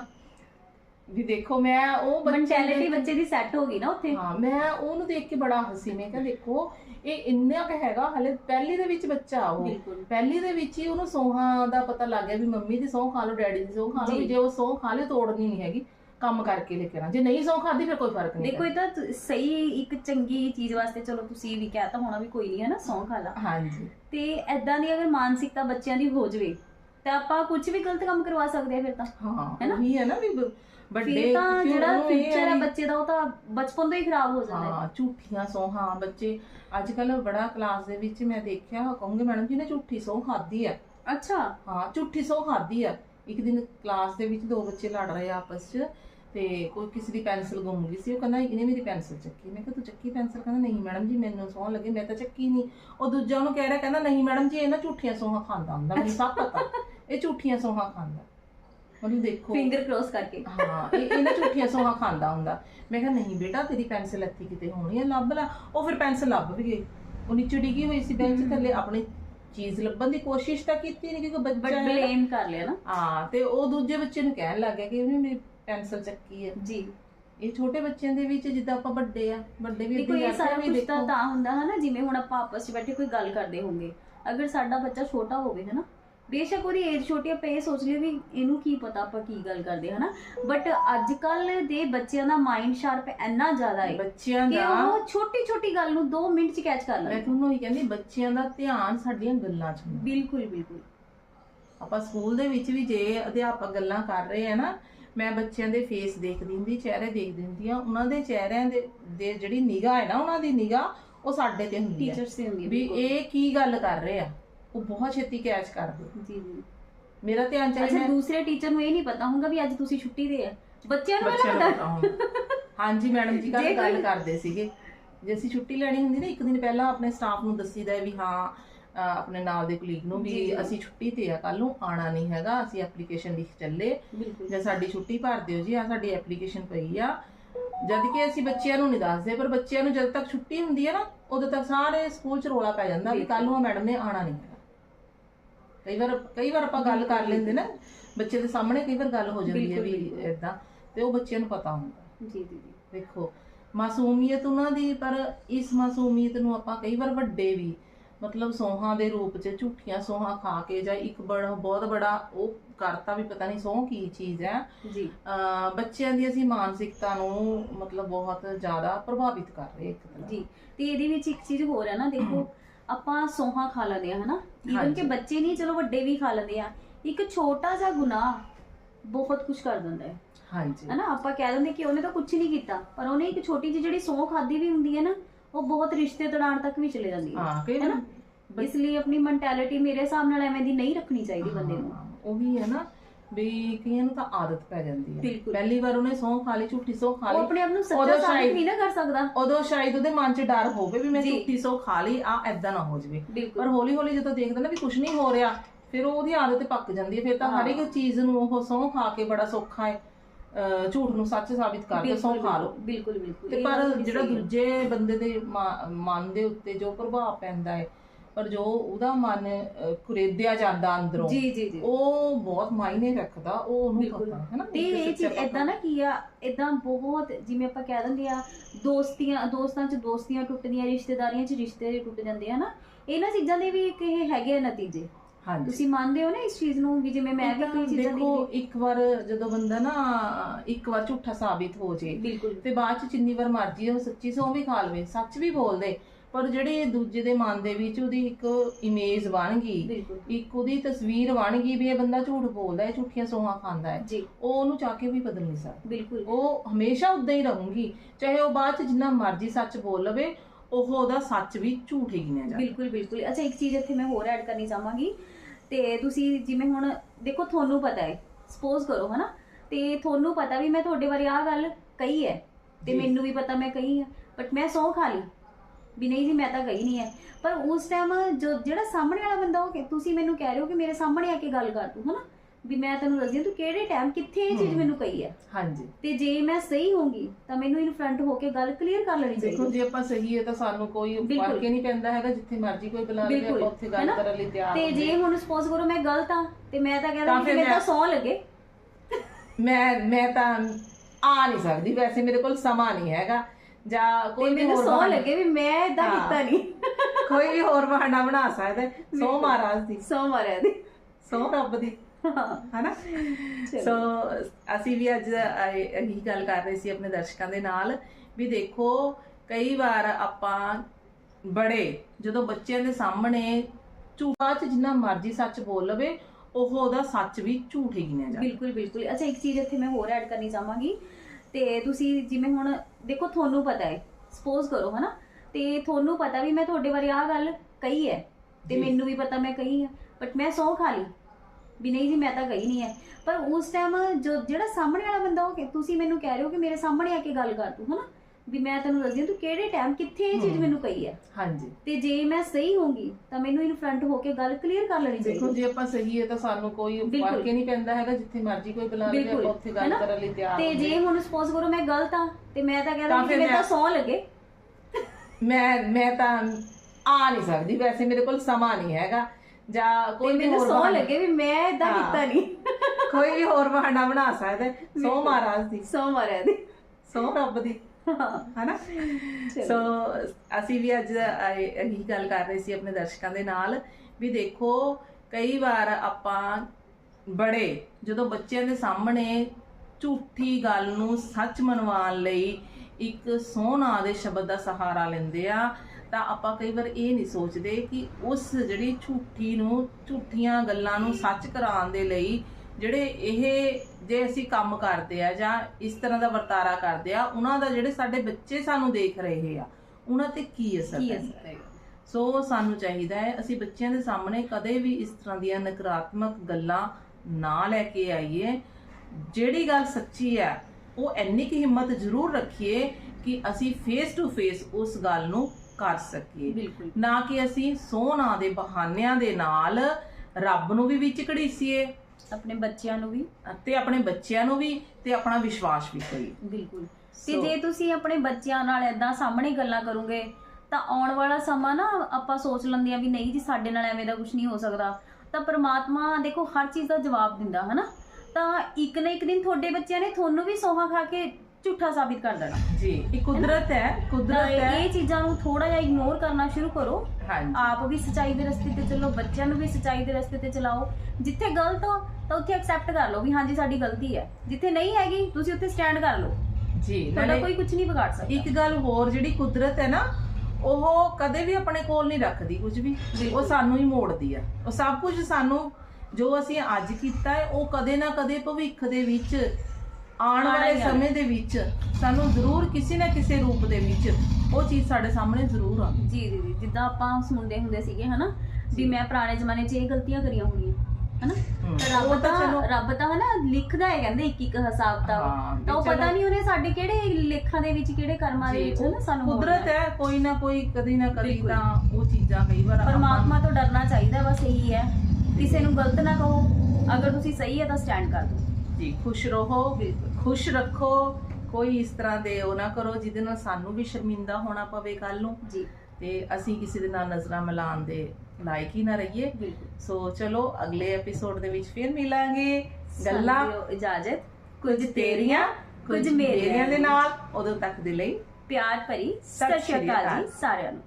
ਵੀ ਦੇਖੋ ਮੈਂ ਉਹ ਮੈਂਟੈਲਿਟੀ ਬੱਚੇ ਦੀ ਸੈੱਟ ਹੋ ਗਈ ਨਾ ਉੱਥੇ। ਹਾਂ ਮੈਂ ਉਹਨੂੰ ਦੇਖ ਕੇ ਬੜਾ ਹੱਸੀ ਮੈਂ ਕਿਹਾ ਦੇਖੋ ਇਹ ਇੰਨਾ ਕੁ ਹੈਗਾ ਹਲੇ ਪਹਿਲੀ ਦੇ ਵਿੱਚ ਬੱਚਾ ਉਹ। ਬਿਲਕੁਲ। ਪਹਿਲੀ ਦੇ ਵਿੱਚ ਹੀ ਉਹਨੂੰ ਸੋਹਾਂ ਦਾ ਪਤਾ ਲੱਗ ਗਿਆ ਵੀ ਮੰਮੀ ਦੀ ਸਹੁੰ ਖਾ ਲਓ ਡੈਡੀ ਦੀ ਸਹੁੰ ਖਾ ਲਓ ਜੀ। ਵੀ ਜੇ। ਉਹ ਸਹੁੰ ਖਾ ਲੇ ਤੋੜਨੀ ਨਹੀਂ ਹੈਗੀ ਕੰਮ ਕਰਕੇ ਲੈ ਕੇ ਆਣਾ ਜੇ ਨਹੀਂ ਸਹੁੰ ਖਾਦੀ ਫਿਰ ਕੋਈ ਫ਼ਰਕ ਨਹੀਂ ਦੇਖੋ ਇਹ ਤਾਂ ਤ- ਸਹੀ ਇੱਕ ਚੰਗੀ ਚੀਜ਼ ਵਾਸਤੇ ਚਲੋ ਤੁਸੀਂ ਵੀ ਕਹਿ ਤਾਂ ਹੋਣਾ ਵੀ ਕੋਈ ਨਹੀਂ ਹੈ ਨਾ ਸੌਂ ਖਾ ਲਾ। ਹਾਂਜੀ। ਤੇ ਐਦਾਂ ਦੀ ਅਗਰ ਮਾਨਸਿਕਤਾ ਬੱਚਿਆਂ ਦੀ ਹੋ ਜਵੇ ਤਾਂ ਆਪਾਂ ਕੁਝ ਵੀ ਗਲਤ ਕੰਮ ਕਰਵਾ ਸਕਦੇ ਆ ਫਿਰ ਤਾਂ। ਹਾਂ ਹੈ ਨਾ? ਉਹੀ ਹੈ ਨਾ ਵੀ ਬ- ਵੱਡੇ ਫਿਰ ਤਾਂ ਫਿਰ ਜਿਹੜਾ ਉਹਨੂੰ ਇਹ ਫਿਊਚਰ ਹੈ ਵੀ- ਬੱਚੇ ਦਾ ਉਹ ਤਾਂ ਬਚਪਨ ਤੋਂ ਹੀ ਖਰਾਬ ਹੋ ਜਾਂਦਾ ਹੈ। ਹਾਂ ਝੂਠੀਆਂ ਸੌਹਾਂ ਬੱਚੇ। ਅੱਜ ਕੱਲ ਬੜਾ ਕਲਾਸ ਦੇ ਵਿੱਚ ਮੈਂ ਦੇਖਿਆ ਕਹੂੰਗੇ ਮੈਡਮ ਜੀ ਨੇ ਝੂਠੀ ਸੌਂ ਖਾਦੀ ਆ। ਅੱਛਾ। ਹਾਂ ਝੂਠੀ ਸੌਂ ਖਾਦੀ ਆ। ਇੱਕ ਦਿਨ ਕਲਾਸ ਦੇ ਵਿੱਚ ਦੋ ਬੱਚੇ ਲੜ ਰਹੇ ਆ ਆਪਸ 'ਚ ਤੇ ਕੋਈ ਕਿਸੇ ਦੀ ਪੈਨਸਲ ਗੁੰਮ ਗਈ ਸੀ। ਉਹ ਕਹਿੰਦਾ ਇਹਨੇ ਮੇਰੀ ਪੈਨਸਲ ਚੱਕੀ? ਮੈਂ ਕਿਹਾ ਤੂੰ ਚੱਕੀ ਪੈਨਸਲ ਕਹਿੰਦਾ ਨਹੀਂ ਮੈਡਮ ਜੀ ਮੈਨੂੰ ਸੌਂ ਲੱਗੇ ਮੈਂ ਤਾਂ ਚੱਕੀ ਨਹੀਂ ਉਹ ਦੂਜਾ ਉਹਨੂੰ ਕਹਿ ਰਿਹਾ ਕਹਿੰਦਾ ਨਹੀਂ ਮੈਡਮ ਜੀ ਇਹ ਨਾ ਝੂਠੀਆਂ ਸੌਹਾਂ ਖਾਂਦਾ ਹੁੰਦਾ ਮੈਨੂੰ ਸਭ ਪਤਾ। ਇਹ ਝੂਠੀਆਂ ਸੌਹਾਂ ਖਾਂਦਾ। ਮਤਲਬ ਦੇਖੋ। ਫਿੰਗਰ ਕ੍ਰੋਸ ਕਰਕੇ। ਹਾਂ ਇਹ ਇਹਨਾਂ ਝੂਠੀਆਂ ਸੋਹਾਂ ਖਾਂਦਾ ਹੁੰਦਾ। ਮੈਂ ਕਿਹਾ ਨਹੀਂ ਬੇਟਾ ਤੇਰੀ ਪੈਨਸਲ ਇੱਥੇ ਕਿਤੇ ਹੋਣੀ ਹੈ ਲੱਭ ਲੈ। ਉਹ ਫਿਰ ਪੈਨਸਲ ਲੱਭ ਵੀ ਗਈ ਉਹ ਨੀਚੇ ਡਿੱਗੀ ਹੋਈ ਸੀ ਬੈਂਚ ਥੱਲੇ। ਆਪਣੀ ਚੀਜ਼ ਲੱਭਣ ਦੀ ਕੋਸ਼ਿਸ਼ ਤਾਂ ਕੀਤੀ ਨਹੀਂ ਕਿਉਂਕਿ ਬੱਚਾ। ਬਲੇਮ ਕਰ ਲਿਆ ਨਾ। ਹਾਂ ਤੇ ਉਹ ਦੂਜੇ ਬੱਚੇ ਨੂੰ ਕਹਿਣ ਲੱਗ ਗਿਆ ਕਿ ਉਹਨੇ ਮੇਰੀ ਪੈਨਸਲ ਚੱਕੀ ਹੈ ਜੀ। ਇਹ ਛੋਟੇ ਬੱਚਿਆਂ ਦੇ ਵਿੱਚ ਜਿੱਦਾਂ ਆਪਾਂ ਵੱਡੇ ਆ ਵੱਡੇ ਵੀ ਇਹ ਹੀ ਸਾਰਾ ਕਰਦੇ ਕੁਝ ਵੀ ਤਾਂ ਹੁੰਦਾ ਹੈ ਨਾ ਜਿਵੇਂ ਹੁਣ ਆਪਾਂ ਆਪਸ ਵਿੱਚ ਬੈਠੇ ਕੋਈ ਗੱਲ ਕਰਦੇ ਹੋਵਾਂਗੇ ਅਗਰ ਸਾਡਾ ਬੱਚਾ ਛੋਟਾ ਹੋਵੇ ਹੈ ਨਾ ਬੇਸ਼ੱਕ ਉਹਦੀ ਏਜ ਛੋਟੀ ਆ, ਇਹ ਸੋਚ ਲਈਏ ਵੀ ਇਹਨੂੰ ਕੀ ਪਤਾ ਆਪਾਂ ਕੀ ਗੱਲ ਕਰਦੇ ਹਨਾ? ਬਟ ਅੱਜ ਕੱਲ ਦੇ ਬੱਚਿਆਂ ਦਾ ਮਾਈਂਡ ਸ਼ਾਰਪ ਇੰਨਾ ਜ਼ਿਆਦਾ ਹੈ ਬੱਚਿਆਂ ਕਿ ਦਾ ਉਹ ਛੋਟੀ ਛੋਟੀ ਗੱਲ ਨੂੰ 2 ਮਿੰਟ ਚ ਕੈਚ ਕਰ ਮੈਂ ਲੈਂਦੇ ਤੁਹਾਨੂੰ ਹੀ ਕਹਿੰਦੀ ਬੱਚਿਆਂ ਦਾ ਧਿਆਨ ਸਾਡੀਆਂ ਗੱਲਾਂ 'ਚ ਹੁੰਦਾ। ਬਿਲਕੁਲ ਬਿਲਕੁਲ। ਆਪਾਂ ਸਕੂਲ ਦੇ ਵਿੱਚ ਵੀ ਜੇ ਅਧਿਆਪਕ ਗੱਲਾਂ ਕਰ ਰਹੇ ਆ ਨਾ ਮੈਂ ਬੱਚਿਆਂ ਦੇ ਫੇਸ ਦੇਖਦੀ ਹੁੰਦੀ ਚਿਹਰੇ ਦੇਖਦੀ ਹੁੰਦੀ ਆ ਉਹਨਾਂ ਦੇ ਚਿਹਰਿਆਂ ਦੇ ਜਿਹੜੀ ਨਿਗਾਹ ਹੈ ਨਾ ਉਹਨਾਂ ਦੀ ਨਿਗਾਹ ਉਹ ਸਾਡੇ ਤੇ ਹੁੰਦੀ ਹੈ ਟੀਚਰਸ ਦੀ ਹੁੰਦੀ ਹੈ ਵੀ। ਇਹ ਕੀ ਗੱਲ ਕਰ ਰਹੇ ਆ? ਉਹ ਬਹੁਤ ਛੇਤੀ ਕੈਚ ਕਰਦੇ। ਜੀ ਜੀ। ਮੇਰਾ ਧਿਆਨ ਚਾਹੇ ਅੱਛਾ ਦੂਸਰੇ ਟੀਚਰ ਨੂੰ ਇਹ ਨਹੀਂ ਪਤਾ ਹੋਊਗਾ ਵੀ ਅੱਜ ਤੁਸੀਂ ਛੁੱਟੀ ਤੇ ਆ। ਬੱਚਿਆਂ ਨੂੰ ਨੂੰ ਪਤਾ ਹਾਂਜੀ ਮੈਡਮ ਜੀ ਕੱਲ ਗੱਲ ਕਰਦੇ ਸੀਗੇ। ਜੇ ਅਸੀਂ ਛੁੱਟੀ ਲੈਣੀ ਹੁੰਦੀ ਨਾ ਇੱਕ ਦਿਨ ਪਹਿਲਾਂ ਆਪਣੇ ਸਟਾਫ ਨੂੰ ਦੱਸੀਦਾ ਹੈ ਵੀ ਹਾਂ ਆਪਣੇ ਨਾਲ ਦੇ ਕੁਲੀਗ ਨੂੰ ਵੀ। ਅਸੀਂ ਛੁੱਟੀ ਤੇ ਆ ਕੱਲ ਨੂੰ ਆਣਾ ਨਹੀਂ ਹੈਗਾ ਅਸੀਂ ਐਪਲੀਕੇਸ਼ਨ ਲਿਖ ਚੱਲੇ। ਜਾਂ ਸਾਡੀ ਛੁੱਟੀ ਭਰ ਦਿਓ ਜੀ ਆ ਸਾਡੀ ਐਪਲੀਕੇਸ਼ਨ ਪਈ ਆ। ਜਦ ਕਿ ਅਸੀਂ ਬੱਚਿਆਂ ਨੂੰ ਨਹੀਂ ਦੱਸਦੇ ਪਰ ਬੱਚਿਆਂ ਨੂੰ ਜਦ ਤੱਕ ਛੁੱਟੀ ਹੁੰਦੀ ਹੈ ਨਾ ਉਦੋਂ ਤੱਕ ਸਾਰੇ ਸਕੂਲ ਚ ਰੋਲਾ ਪੈ ਜਾਂਦਾ ਵੀ ਕੱਲ ਨੂੰ ਮੈਡਮ ਨੇ ਆਣਾ ਨਹੀਂ। ਕਈ ਵਾਰ ਕਈ ਵਾਰ ਆਪਾਂ ਗੱਲ ਕਰ ਲੈਂਦੇ ਨਾ ਬੱਚੇ ਦੇ ਸਾਹਮਣੇ ਕਈ ਵਾਰ ਗੱਲ ਹੋ ਜਾਂਦੀ ਹੈ ਵੀ। ਇਦਾਂ ਤੇ ਉਹ ਬੱਚਿਆਂ ਨੂੰ ਪਤਾ ਹੁੰਦਾ। ਜੀ ਜੀ ਜੀ। ਦੇਖੋ ਮਾਸੂਮੀਅਤ ਉਹਨਾਂ ਦੀ ਪਰ ਇਸ ਮਾਸੂਮੀਅਤ ਨੂੰ ਆਪਾਂ ਕਈ ਵਾਰ ਵੱਡੇ ਵੀ ਮਤਲਬ ਸੋਹਾਂ ਦੇ ਰੂਪ 'ਚ ਝੂਠੀਆਂ ਸੋਹਾਂ ਖਾ ਕੇ ਜਾਂ ਇੱਕ ਬੜਾ ਬਹੁਤ ਬੜਾ ਉਹ ਕਰਤਾ ਵੀ ਪਤਾ ਨਹੀਂ ਸੋਹ ਕੀ ਚੀਜ਼ ਹੈ ਜੀ। ਬੱਚਿਆਂ ਦੀ ਅਸੀਂ ਮਾਨਸਿਕਤਾ ਨੂੰ ਮਤਲਬ ਬਹੁਤ ਜ਼ਿਆਦਾ ਪ੍ਰਭਾਵਿਤ ਕਰ ਰਹੇ ਇੱਕ ਤਰ੍ਹਾਂ। ਜੀ। ਤੇ ਇਹਦੇ ਵਿੱਚ ਇੱਕ ਚੀਜ਼ ਹੋਰ ਹੈ ਨਾ ਦੇਖੋ ਆਪਾਂ ਸੋਹਾ ਖਾ ਲੈਂਦੇ ਆ ਹਨਾ? ਈਵਨ। ਕਿ ਬੱਚੇ ਨਹੀਂ ਚਲੋ ਵੱਡੇ ਵੀ ਖਾ ਲੈਂਦੇ ਆ। ਇੱਕ ਛੋਟਾ ਜਿਹਾ ਗੁਨਾਹ ਬਹੁਤ ਕੁਝ ਕਰ ਦਿੰਦਾ ਹੈ। ਹਾਂਜੀ। ਹਨਾ? ਆਪਾਂ ਕਹਿ ਦਿੰਦੇ ਕਿ ਉਹਨੇ ਤਾਂ ਕੁਝ ਨਹੀਂ ਕੀਤਾ ਪਰ ਉਹਨੇ ਇੱਕ ਛੋਟੀ ਜਿਹੀ ਜਿਹੜੀ ਸੌਂ ਖਾਦੀ ਵੀ ਹੁੰਦੀ ਹੈ ਨਾ ਉਹ ਬਹੁਤ ਰਿਸ਼ਤੇ ਤੜਾਣ ਤੱਕ ਵੀ ਚਲੇ ਜਾਂਦੀ ਹੈ। ਹਾਂ ਕਈ ਇਸ ਲਈ ਆਪਣੀ ਮੈਂਟੈਲਿਟੀ ਮੇਰੇ ਹਿਸਾਬ ਨਾਲ ਐਵੇਂ ਦੀ ਨਹੀਂ ਰੱਖਣੀ ਚਾਹੀਦੀ ਬੰਦੇ ਨੂੰ। ਉਹ ਵੀ ਹੈ ਨਾ। ਵੀ ਕਈਆਂ ਨੂੰ ਤਾਂ ਆਦਤ ਪੈ ਜਾਂਦੀ ਹੈ। ਬਿਲਕੁਲ। ਪਹਿਲੀ ਵਾਰ ਉਹਨੇ ਸੌਂ ਖਾ ਲਈ ਝੂਠੀ ਸੌਂ ਖਾ ਉਹ ਲਈ। ਆਪਣੇ ਆਪ ਨੂੰ ਉਦੋਂ ਸੱਚਾ ਸਾਬਿਤ ਸ਼ਾਇਦ- ਨਹੀਂ ਨਾ ਕਰ ਸਕਦਾ। ਉਦੋਂ ਸ਼ਾਇਦ ਉਹਦੇ ਮਨ 'ਚ ਡਰ ਹੋਵੇ ਵੀ ਮੈਂ ਜੀ। ਝੂਠੀ ਸੌਂ ਖਾ ਲਈ ਆ ਐਦਾਂ ਨਾ ਹੋ ਜਾਵੇ। ਪਰ ਹੌਲੀ ਹੌਲੀ ਜਦੋਂ ਦੇਖਦਾ ਨਾ ਵੀ ਕੁਝ ਨਹੀਂ ਹੋ ਰਿਹਾ ਫਿਰ ਉਹਦੀ ਆਦਤ ਪੱਕ ਜਾਂਦੀ ਹੈ। ਫਿਰ ਤਾਂ ਹਰ ਇੱਕ ਚੀਜ਼ ਨੂੰ ਉਹ ਸਹੁੰ ਖਾ ਕੇ ਬੜਾ ਸੌਖਾ ਹੈ। ਅਹ ਝੂਠ ਨੂੰ ਸੱਚ ਸਾਬਿਤ ਕਰਕੇ ਸਹੁੰ ਖਾ ਲਓ। ਬਿਲਕੁਲ ਬਿਲਕੁਲ। ਤੇ ਇਹ ਪਰ ਗੱਲ ਤੁਹਾਡੀ ਜਿਹੜਾ ਸਹੀ ਹੈ। ਦੂਜੇ ਬੰਦੇ ਦੇ ਮਾ- ਮਨ ਦੇ ਉੱਤੇ ਜੋ ਪ੍ਰਭਾਵ ਪੈਂਦਾ ਹੈ ਪਰ ਜੋ ਉਹਦਾ ਮਨ ਕੁਰੇਦਿਆ ਜਾਂਦਾ ਅੰਦਰੋਂ ਜੀ ਜੀ ਜੀ। ਉਹ ਬਹੁਤ ਮਾਇਨੇ ਰੱਖਦਾ ਉਹ ਉਹਨੂੰ। ਪਤਾ ਹੈ ਨਾ? ਤੇ ਇਹ ਚੀਜ਼ ਏਦਾਂ ਨਾ ਕੀ ਆ ਏਦਾਂ ਬਹੁਤ ਜਿਵੇਂ ਆਪਾਂ ਕਹਿ ਦਿੰਦੇ ਆ ਦੋਸਤੀਆਂ ਦੋਸਤਾਂ 'ਚ ਦੋਸਤੀਆਂ ਟੁੱਟਦੀਆਂ ਰਿਸ਼ਤੇਦਾਰੀਆਂ 'ਚ ਰਿਸ਼ਤੇ ਟੁੱਟ ਜਾਂਦੇ ਆ ਨਾ ਇਹਨਾਂ ਚੀਜ਼ਾਂ ਦੇ ਵੀ ਇੱਕ ਇਹ ਹੈਗੇ ਆ ਨਤੀਜੇ। ਹਾਂਜੀ। ਤੁਸੀਂ ਮੰਨਦੇ ਹੋ ਨਾ ਇਸ ਚੀਜ਼ ਨੂੰ ਵੀ ਜਿਵੇਂ ਮੈਂ ਵੀ ਕਈ ਚੀਜ਼ਾਂ ਦੇਖੋ ਇੱਕ ਵਾਰ ਜਦੋਂ ਬੰਦਾ ਨਾ ਇੱਕ ਵਾਰ ਝੂਠਾ ਸਾਬਿਤ ਹੋ ਜੇ ਤੇ ਬਾਅਦ ਚ ਜਿੰਨੀ ਵਾਰ ਮਰਜ਼ੀ ਉਹ ਸੱਚੀ ਸੌ ਵੀ ਖਾ ਲਵੇ ਸੱਚ ਵੀ ਬੋਲਦੇ ਪਰ ਜਿਹੜੇ ਦੂਜੇ ਦੇ ਮਨ ਦੇ ਵਿੱਚ ਉਹਦੀ ਇੱਕ ਇਮੇਜ ਬਣ ਗਈ ਇੱਕ ਉਹਦੀ ਤਸਵੀਰ ਬਣ ਗਈ ਵੀ ਇਹ ਬੰਦਾ ਝੂਠ ਬੋਲਦਾ ਹੈ ਝੂਠੀਆਂ ਸੋਹਾਂ ਖਾਂਦਾ ਹੈ। ਉਹ ਉਹਨੂੰ ਚਾਹ ਕੇ ਵੀ ਬਦਲ ਨਹੀਂ ਸਕਦਾ। ਬਿਲਕੁਲ ਉਹ ਹਮੇਸ਼ਾ ਉਦਾਂ ਹੀ ਰਹੂਗੀ ਚਾਹੇ ਉਹ ਬਾਅਦ ਚ ਜਿੰਨਾ ਮਰਜ਼ੀ ਸੱਚ ਬੋਲ ਲਵੇ ਉਹ ਉਹਦਾ ਸੱਚ ਵੀ ਝੂਠ ਹੀ ਗਿਣਿਆ ਜਾਂਦਾ ਬਿਲਕੁਲ ਬਿਲਕੁਲ। ਅੱਛਾ ਇੱਕ ਚੀਜ਼ ਇੱਥੇ ਮੈਂ ਹੋਰ ਐਡ ਕਰਨੀ ਚਾਹਾਂਗੀ। ਤੇ ਤੁਸੀਂ ਜਿਵੇਂ ਹੁਣ ਦੇਖੋ ਤੁਹਾਨੂੰ ਪਤਾ ਹੈ ਸਪੋਜ਼ ਕਰੋ ਹਨਾ? ਤੇ ਤੁਹਾਨੂੰ ਪਤਾ ਵੀ ਮੈਂ ਤੁਹਾਡੇ ਬਾਰੇ ਆਹ ਗੱਲ ਕਹੀ ਹੈ ਤੇ। ਮੈਨੂੰ ਵੀ ਪਤਾ ਮੈਂ ਕਹੀ ਹੈ ਬਟ ਮੈਂ ਸੌ ਖਾ ਲਈ। ਵੀ ਨਹੀਂ ਜੀ ਮੈਂ ਤਾਂ ਕਹੀ ਨਹੀਂ ਹੈ ਪਰ ਉਸ ਟਾਈਮ ਜੋ ਜਿਹੜਾ ਸਾਹਮਣੇ ਵਾਲਾ ਬੰਦਾ ਉਹ ਕਿ ਤੁਸੀਂ ਮੈਨੂੰ ਕਹਿ ਰਹੇ ਹੋ ਕਿ ਮੇਰੇ ਸਾਹਮਣੇ ਆ ਕੇ ਗੱਲ ਕਰ ਤੂੰ ਹਨਾ ਵੀ ਮੈਂ ਤੈਨੂੰ ਦੱਸਦੀ ਹਾਂ ਤੂੰ ਕਿਹੜੇ ਟਾਈਮ ਕਿੱਥੇ ਇਹ ਚੀਜ਼। ਮੈਨੂੰ ਕਹੀ ਹੈ ਹਾਂਜੀ ਤੇ ਜੇ ਮੈਂ ਸਹੀ ਹੋਊਂਗੀ ਤਾਂ ਮੈਨੂੰ ਇਨ ਫਰੰਟ ਹੋ ਕੇ ਗੱਲ ਕਲੀਅਰ ਕਰ ਲੈਣੀ ਦੇਖੋ ਚਾਹੀਦੀ ਜੇ ਆਪਾਂ ਸਹੀ ਹੈ ਤਾਂ ਸਾਨੂੰ ਕੋਈ। ਫ਼ਰਕ ਹੀ ਨਹੀਂ ਪੈਂਦਾ ਹੈਗਾ ਜਿੱਥੇ ਮਰਜ਼ੀ ਕੋਈ ਬੁਲਾ ਲਵੇ। ਆਪਾਂ ਉੱਥੇ ਗੱਲ? ਕਰਨ ਲਈ ਤਿਆਰ ਤੇ ਜੇ ਹੁਣ ਸਪੋਜ਼ ਕਰੋ ਮੈਂ ਗਲਤ ਆ ਤੇ ਮੈਂ ਤਾਂ ਕਹਿੰਦਾ ਕਿ ਫਿਰ ਮੈਂ ਤਾਂ ਸੌ ਲੱਗੇ ਮੈਂ ਮੈਂ ਤਾਂ ਆ ਨਹੀਂ ਸਕਦੀ ਵੈਸੇ ਮੇਰੇ ਕੋਲ ਸਮਾਂ ਨਹੀਂ ਹੈਗਾ ਜਾਂ ਕੋਈ ਵੀ ਮੈਨੂੰ ਹੋਰ ਸੌ ਬਹਾਨਾ- ਲੱਗੇ ਵੀ ਮੈਂ ਇਦਾਂ ਹਾਂ। ਕੀਤਾ ਨਹੀਂ ਕੋਈ ਵੀ ਹੋਰ ਬਹਾਨਾ ਬਣਾ ਸਕਦਾ ਹੈ। ਸੌ ਮਹਾਰਾਜ ਦੀ। ਸੌ ਮਾਰਿਆ ਦੀ। ਸੌ ਰੱਬ ਦੀ। ਹਨਾ? ਚਲੋ। ਸੋ ਅਸੀਂ ਵੀ ਅੱਜ ਇਹ- ਇਹੀ ਗੱਲ ਕਰ ਰਹੇ ਸੀ ਆਪਣੇ ਦਰਸ਼ਕਾਂ ਦੇ ਨਾਲ ਵੀ ਦੇਖੋ ਕਈ ਵਾਰ ਆਪਾਂ ਬੜੇ ਜਦੋਂ ਬੱਚਿਆਂ ਦੇ ਸਾਹਮਣੇ ਝੂਠਾ ਚ ਜਿੰਨਾ ਮਰਜ਼ੀ ਸੱਚ ਬੋਲ ਲਵੇ ਉਹ ਉਹਦਾ ਸੱਚ ਵੀ ਝੂਠ ਹੀ ਗਿਣਿਆ ਜਾਂਦਾ। ਬਿਲਕੁਲ ਬਿਲਕੁਲ। ਅੱਛਾ ਇੱਕ ਚੀਜ਼ ਇੱਥੇ ਮੈਂ ਹੋਰ ਐਡ ਕਰਨੀ ਚਾਹਾਂਗੀ। ਤੇ ਤੁਸੀਂ ਜਿਵੇਂ ਹੁਣ ਦੇਖੋ ਤੁਹਾਨੂੰ ਪਤਾ ਹੈ ਸਪੋਜ਼ ਕਰੋ ਹਨਾ ਤੇ ਤੁਹਾਨੂੰ ਪਤਾ ਵੀ ਮੈਂ ਤੁਹਾਡੇ ਬਾਰੇ ਆਹ ਗੱਲ ਕਹੀ ਹੈ ਤੇ। ਮੈਨੂੰ ਵੀ ਪਤਾ ਮੈਂ ਕਹੀ ਹੈ ਬਟ ਮੈਂ ਸੌ ਖਾ ਲਈ ਵੀ ਨਹੀਂ ਜੀ ਮੈਂ ਤਾਂ ਕਹੀ ਨਹੀਂ ਹੈ ਪਰ ਉਸ ਟਾਈਮ ਜੋ ਜਿਹੜਾ ਸਾਹਮਣੇ ਵਾਲਾ ਬੰਦਾ ਉਹ ਕਿ ਤੁਸੀਂ ਮੈਨੂੰ ਕਹਿ ਰਹੇ ਹੋ ਕਿ ਮੇਰੇ ਸਾਹਮਣੇ ਆ ਕੇ ਗੱਲ ਕਰ ਤੂੰ ਹਨਾ ਵੀ ਮੈਂ ਤੈਨੂੰ ਦੱਸਦੀ ਹਾਂ ਤੂੰ ਕਿਹੜੇ ਟਾਈਮ ਕਿੱਥੇ ਇਹ ਚੀਜ਼। ਮੈਨੂੰ ਕਹੀ ਹੈ ਹਾਂਜੀ ਤੇ ਜੇ ਮੈਂ ਸਹੀ ਹੋਊਂਗੀ ਤਾਂ ਮੈਨੂੰ ਇਨ ਫਰੰਟ ਹੋ ਕੇ ਗੱਲ ਕਲੀਅਰ ਕਰ ਲੈਣੀ ਦੇਖੋ ਚਾਹੀਦੀ ਜੇ ਆਪਾਂ ਸਹੀ ਹੈ ਤਾਂ ਸਾਨੂੰ ਕੋਈ ਬਿਲਕੁਲ। ਫ਼ਰਕ ਹੀ ਨਹੀਂ ਪੈਂਦਾ ਹੈਗਾ ਜਿੱਥੇ ਮਰਜ਼ੀ ਕੋਈ ਬੁਲਾ ਲਵੇ ਬਿਲਕੁਲ। ਆਪਾਂ ਉੱਥੇ ਗੱਲ ਹੈਨਾ? ਕਰਨ ਲਈ ਤਿਆਰ ਤੇ ਹੁੰਦੇ ਜੇ ਹੁਣ ਸਪੋਜ਼ ਕਰੋ ਮੈਂ ਗਲਤ ਆ ਤੇ ਮੈਂ ਤਾਂ ਕਹਿੰਦਾ ਤਾਂ ਕਿ ਫਿਰ ਮੈਂ ਤਾਂ ਮੈਂ- ਸੌ ਲੱਗੇ ਮੈਂ ਮੈਂ ਤਾਂ ਆ ਨਹੀਂ ਸਕਦੀ ਵੈਸੇ ਮੇਰੇ ਕੋਲ ਸਮਾਂ ਨਹੀਂ ਹੈਗਾ ਜਾਂ ਕੋਈ ਵੀ ਮੈਨੂੰ ਹੋਰ ਸੌ ਬਹਾਨਾ- ਲੱਗੇ ਵੀ ਮੈਂ ਇਦਾਂ ਹਾਂ। ਕੀਤਾ ਨਹੀਂ ਕੋਈ ਵੀ ਹੋਰ ਬਹਾਨਾ ਬਣਾ ਸਕਦਾ ਹੈ। ਸੋ। ਮਹਾਰਾਜ ਦੀ ਸੌ ਮਾਰਿਆ ਦੀ ਸੋ ਰੱਬ ਦੀ ਹਨਾ। ਸੋ ਅਸੀਂ ਵੀ ਅੱਜ ਇਹ- ਗੱਲ ਕਰ ਰਹੇ ਸੀ ਆਪਣੇ ਦਰਸ਼ਕਾਂ ਦੇ ਨਾਲ ਵੀ ਦੇਖੋ ਕਈ ਵਾਰ ਆਪਾਂ ਬੜੇ ਜਦੋਂ ਬੱਚਿਆਂ ਦੇ ਸਾਹਮਣੇ ਝੂਠੀ ਗੱਲ ਨੂੰ ਸੱਚ ਮਨਵਾਉਣ ਲਈ ਇੱਕ ਸੋਹ ਨਾਂ ਦੇ ਸ਼ਬਦ ਦਾ ਸਹਾਰਾ ਲੈਂਦੇ ਆ ਤਾਂ ਆਪਾਂ ਕਈ ਵਾਰ ਇਹ ਨਹੀਂ ਸੋਚਦੇ ਕਿ ਉਸ ਜਿਹੜੀ ਝੂਠੀ ਨੂੰ ਝੂਠੀਆਂ ਗੱਲਾਂ ਨੂੰ ਸੱਚ ਕਰਾਉਣ ਦੇ ਲਈ ਜਿਹੜੇ ਇਹ ਜੇ ਅਸੀਂ ਕੰਮ ਕਰਦੇ ਆ ਜਾਂ ਇਸ ਤਰ੍ਹਾਂ ਦਾ ਵਰਤਾਰਾ ਕਰਦੇ ਆ ਉਹਨਾਂ ਦਾ ਜਿਹੜੇ ਸਾਡੇ ਬੱਚੇ ਸਾਨੂੰ ਦੇਖ ਰਹੇ ਆ ਉਹਨਾਂ ਤੇ ਕੀ ਅਸਰ ਪੈਂਦਾ ਸੋ ਸਾਨੂੰ ਚਾਹੀਦਾ ਹੈ ਅਸੀਂ ਬੱਚਿਆਂ ਦੇ ਸਾਹਮਣੇ ਕਦੇ ਵੀ ਇਸ ਤਰ੍ਹਾਂ ਦੀਆਂ ਨਕਾਰਾਤਮਕ ਗੱਲਾਂ ਨਾ ਲੈ ਕੇ ਆਈਏ। ਜਿਹੜੀ ਗੱਲ ਸੱਚੀ ਹੈ ਉਹ ਇੰਨੀ ਕੀ ਹਿੰਮਤ ਜ਼ਰੂਰ ਰੱਖੀਏ ਕਿ ਅਸੀਂ ਫੇਸ ਟੂ ਫੇਸ ਉਸ ਗੱਲ ਨੂੰ ਕਰ ਸਕੀਏ। ਨਾ ਕਿ ਅਸੀਂ ਸੋਹਣਾ ਦੇ ਬਹਾਨਿਆਂ ਦੇ ਨਾਲ ਰੱਬ ਨੂੰ ਵੀ ਵਿੱਚ ਘੜੀਸੀਏ ਆਪਣੇ ਬੱਚਿਆਂ ਨੂੰ ਵੀ। ਤੇ ਆਪਣੇ ਬੱਚਿਆਂ ਨੂੰ ਵੀ ਤੇ ਆਪਣਾ ਵਿਸ਼ਵਾਸ ਵੀ ਕਰੀਏ। ਬਿਲਕੁਲ। ਤੇ ਜੇ ਤੁਸੀਂ ਆਪਣੇ ਬੱਚਿਆਂ ਨਾਲ ਏਦਾਂ ਸਾਹਮਣੇ ਗੱਲਾਂ ਕਰੋਗੇ ਤਾਂ ਆਉਣ ਵਾਲਾ ਸਮਾਂ ਨਾ ਆਪਾਂ ਸੋਚ ਲੈਂਦੇ ਆ ਵੀ ਨਹੀਂ ਜੀ ਸਾਡੇ ਨਾਲ ਐਵੇਂ ਦਾ ਕੁਝ ਨਹੀਂ ਹੋ ਸਕਦਾ। ਤਾਂ ਪ੍ਰਮਾਤਮਾ ਦੇਖੋ ਹਰ ਚੀਜ਼ ਦਾ ਜਵਾਬ ਦਿੰਦਾ ਹਨਾ? ਤਾਂ ਇੱਕ ਨਾ ਇੱਕ ਦਿਨ ਤੁਹਾਡੇ ਬੱਚਿਆਂ ਨੇ ਤੁਹਾਨੂੰ ਵੀ ਸੋਹਾ ਖਾ ਕੇ ਝੂਠਾ ਸਾਬਿਤ ਕਰ ਦੇਣਾ। ਜੀ। ਇਹ ਕੁਦਰਤ ਹੈ ਤਾਂ ਕੁਦਰਤ ਹੈ। ਇਹ ਚੀਜ਼ਾਂ ਨੂੰ ਥੋੜਾ ਜਿਹਾ ਇਗਨੋਰ ਕਰਨਾ ਸ਼ੁਰੂ ਕਰੋ। ਹਾਂਜੀ। ਆਪ ਵੀ ਸਚਾਈ ਦੇ ਰਸਤੇ ਤੇ ਚੱਲੋ ਬੱਚਿਆਂ ਨੂੰ ਵੀ ਸਚਾਈ ਦੇ ਰਸਤੇ ਤੇ ਚਲਾਓ। ਜਿੱਥੇ ਗਲਤ ਹੋ ਤਾਂ ਉੱਥੇ ਐਕਸੈਪਟ ਕਰ ਲਓ ਵੀ ਹਾਂਜੀ ਸਾਡੀ ਗਲਤੀ ਹੈ। ਜਿੱਥੇ ਨਹੀਂ ਹੈਗੀ ਤੁਸੀਂ ਉੱਥੇ ਸਟੈਂਡ ਕਰ ਲਓ। ਜੀ ਤੁਹਾਡਾ ਨਾਲੇ ਕੋਈ ਕੁਝ ਨਹੀਂ ਵਿਗਾੜ ਸਕਦਾ। ਇੱਕ ਗੱਲ ਹੋਰ ਜਿਹੜੀ ਕੁਦਰਤ ਹੈ ਨਾ ਉਹ ਕਦੇ ਵੀ ਆਪਣੇ ਕੋਲ ਨਹੀਂ ਰੱਖਦੀ ਕੁਝ ਵੀ। ਉਹ। ਸਾਨੂੰ ਹੀ ਮੋੜਦੀ ਆ। ਉਹ ਸਭ ਕੁਝ ਸਾਨੂੰ ਜੋ ਅਸੀਂ ਅੱਜ ਕੀਤਾ ਹੈ ਉਹ ਕਦੇ ਨਾ ਕਦੇ ਭਵਿੱਖ ਦੇ ਵਿੱਚ ਆਉਣ ਵਾਲੇ। ਸਮੇਂ ਦੇ ਵਿੱਚ ਸਾਨੂੰ ਜ਼ਰੂਰ ਕਿਸੇ ਨਾ ਕਿਸੇ ਰੂਪ ਦੇ ਵਿੱਚ ਉਹ ਚੀਜ਼ ਸਾਡੇ ਸਾਹਮਣੇ ਜ਼ਰੂਰ ਆਉਂਦੀ ਜੀ ਜੀ ਜੀ ਜਿੱਦਾਂ ਆਪਾਂ ਸੁਣਦੇ ਹੁੰਦੇ ਸੀਗੇ ਹਨਾ? ਵੀ ਮੈਂ ਪੁਰਾਣੇ ਜ਼ਮਾਨੇ 'ਚ ਇਹ ਗਲਤੀਆਂ ਕਰੀਆਂ ਹੋਣੀਆਂ ਹਨਾ? ਰੱਬ ਤਾਂ ਰੱਬ ਹਨਾ ਲਿਖਦਾ ਹੈ ਕਹਿੰਦੇ ਇੱਕ ਇੱਕ ਹਿਸਾਬ ਹਾਂ, ਤਾਂ ਉਹ ਪਤਾ ਨਹੀਂ ਉਹਨੇ ਸਾਡੇ ਕਿਹੜੇ ਲੇਖਾਂ ਦੇ ਵਿੱਚ ਕਿਹੜੇ ਕਰਮਾਂ ਦੇ ਵਿੱਚ ਹਨਾ ਸਾਨੂੰ ਕੁਦਰਤ ਹੈ ਕੋਈ ਨਾ ਕੋਈ ਕਦੀ ਨਾ ਕਦੀ। ਤਾਂ ਉਹ ਚੀਜ਼ਾਂ ਕਈ ਵਾਰ ਪਰਮਾਤਮਾ ਤੋਂ ਡਰਨਾ ਚਾਹੀਦਾ ਬਸ ਇਹੀ ਹੈ। ਕਿਸੇ ਨੂੰ ਗਲਤ ਨਾ ਕਹੋ। ਅਗਰ ਤੁਸੀਂ ਸਹੀ ਹੈ ਤਾਂ ਸਟੈਂਡ ਕਰ ਦਿਓ। ਜੀ ਖੁਸ਼ ਰਹੋ। ਬਿਲਕੁਲ। ਖੁਸ਼ ਰੱਖੋ ਕੋਈ ਇਸ ਤਰ੍ਹਾਂ ਦੇ ਉਹ ਨਾ ਕਰੋ ਜਿਹਦੇ ਨਾਲ ਸਾਨੂੰ ਵੀ ਸ਼ਰਮਿੰਦਾ ਹੋਣਾ ਪਵੇ ਕੱਲ ਨੂੰ। ਜੀ। ਤੇ ਅਸੀਂ ਕਿਸੇ ਦੇ ਨਾਲ ਨਜ਼ਰਾਂ ਮਿਲਾਉਣ ਦੇ ਲਾਇਕ ਹੀ ਨਾ ਰਹੀਏ। ਸੋ ਚਲੋ ਅਗਲੇ ਐਪੀਸੋਡ ਦੇ ਵਿੱਚ ਫਿਰ ਮਿਲਾਂਗੇ ਗੱਲਾਂ। ਇਜਾਜ਼ਤ। ਕੁਝ ਤੇਰੀਆਂ ਕੁਝ ਮੇਰੀਆਂ ਦੇ ਨਾਲ ਉਦੋਂ ਤੱਕ ਦੇ ਲਈ ਪਿਆਰ ਭਰੀ ਸਤਿ ਸ਼੍ਰੀ ਅਕਾਲ। ਜੀ ਸਾਰਿਆਂ ਨੂੰ।